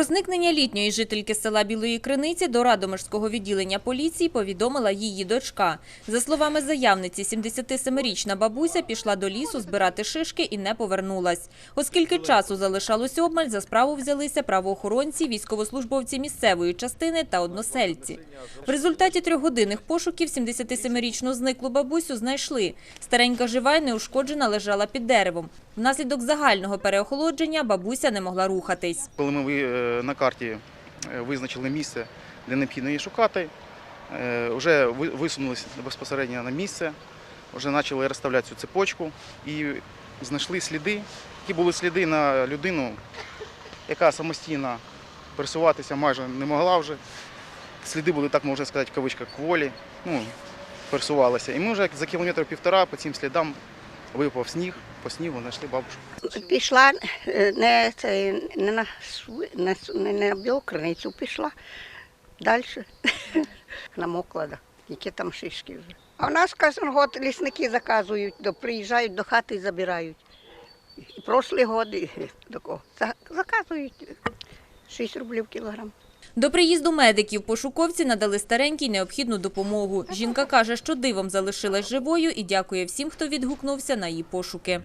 Про зникнення літньої жительки села Білої Криниці до Радомирського відділення поліції повідомила її дочка. За словами заявниці, 77-річна бабуся пішла до лісу збирати шишки і не повернулась. Оскільки часу залишалось обмаль, за справу взялися правоохоронці, військовослужбовці місцевої частини та односельці. В результаті трьохгодинних пошуків 77-річну зниклу бабусю знайшли. Старенька жива й неушкоджена лежала під деревом. Внаслідок загального переохолодження бабуся не могла рухатись. Коли ми е, на карті е, визначили місце, де необхідно її шукати, е, вже висунулися безпосередньо на місце, вже почали розставляти цю цепочку і знайшли сліди, які були сліди на людину, яка самостійно пересуватися майже не могла вже. Сліди були, так можна сказати, в кавичках кволі, ну, пересувалися. І ми вже за кілометр півтора по цим слідам випав сніг, по снігу знайшли бабушку. Пішла е, не, це, не, на, Су- не на Білокриницю, пішла далі. Намокла, да. які там шишки вже. А в нас кожен год лісники заказують, до, приїжджають до хати і забирають. І прошлі годи такого. За- Заказують 6 рублів кілограм. До приїзду медиків пошуковці надали старенькій необхідну допомогу. Жінка каже, що дивом залишилась живою і дякує всім, хто відгукнувся на її пошуки.